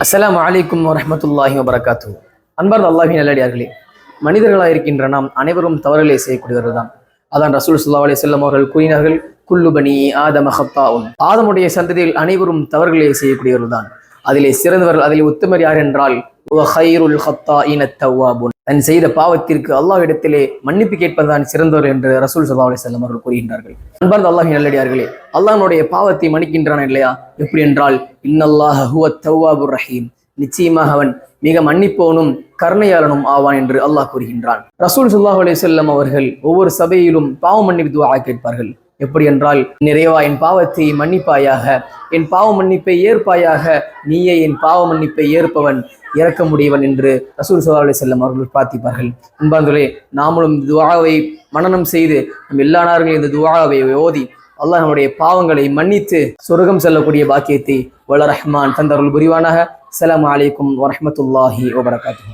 அஸ்லாம் அலைக்கும் வரமத்துல்லாஹி வபரகாத்து அன்பார்ந்த அல்லாஹி நல்லடியார்களே மனிதர்களாக இருக்கின்ற நாம் அனைவரும் தவறுகளை செய்யக்கூடியவர்கள் தான். அதான் ரசூல் சுல்லா அலி செல்லம் அவர்கள் கூறினார்கள் குல்லுபனி ஆதமஹத்தாவும் ஆதமுடைய சந்ததியில் அனைவரும் தவறுகளை செய்யக்கூடியவர்கள் தான். அதிலே சிறந்தவர்கள் அதிலே உத்தமர் யார் என்றால் ஹைருல் ஹத்தா தன் செய்த பாவத்திற்கு அல்லாஹ்விடத்திலே மன்னிப்பு கேட்பதுதான் சிறந்தவர் என்று ரசூல் சபா அலி செல்லம் அவர்கள் கூறுகின்றார்கள். அன்பார்ந்த அல்லாஹின் நல்லடியார்களே அல்லாஹ்னுடைய பாவத்தை மன்னிக்கின்றான் இல்லையா? எப்படி என்றால் இன்னல்லாஹ் ஹுவ தவ்வாபுர் ரஹீம். நிச்சயமாக அவன் மிக மன்னிப்பவனும் கருணையாளனும் ஆவான் என்று அல்லாஹ் கூறுகின்றான். ரசூல் சுல்லாஹ் அலி செல்லம் அவர்கள் ஒவ்வொரு சபையிலும் பாவ மன்னிப்பு துவா கேட்பார்கள். எப்படி என்றால் நிறைவா என் பாவத்தை மன்னிப்பாயாக என் பாவ மன்னிப்பை ஏற்பாயாக நீயே என் பாவ மன்னிப்பை ஏற்பவன் இறக்க முடியவன் என்று ரசூல் சல்லா செல்லம் அவர்கள் பிரார்த்திப்பார்கள். அன்பார்களே நாமளும் இந்த துவாவை மனனம் செய்து நம் எல்லா நார்களும் இந்த துவாவை ஓதி அல்லாஹ் நம்முடைய பாவங்களை மன்னித்து சொர்க்கம் செல்லக்கூடிய பாக்கியத்தை வள ரஹ்மான் தந்தருள் புரிவானாக. அஸ்ஸலாமு அலைக்கும் வரமத்துல்லாஹி வபரகாத்து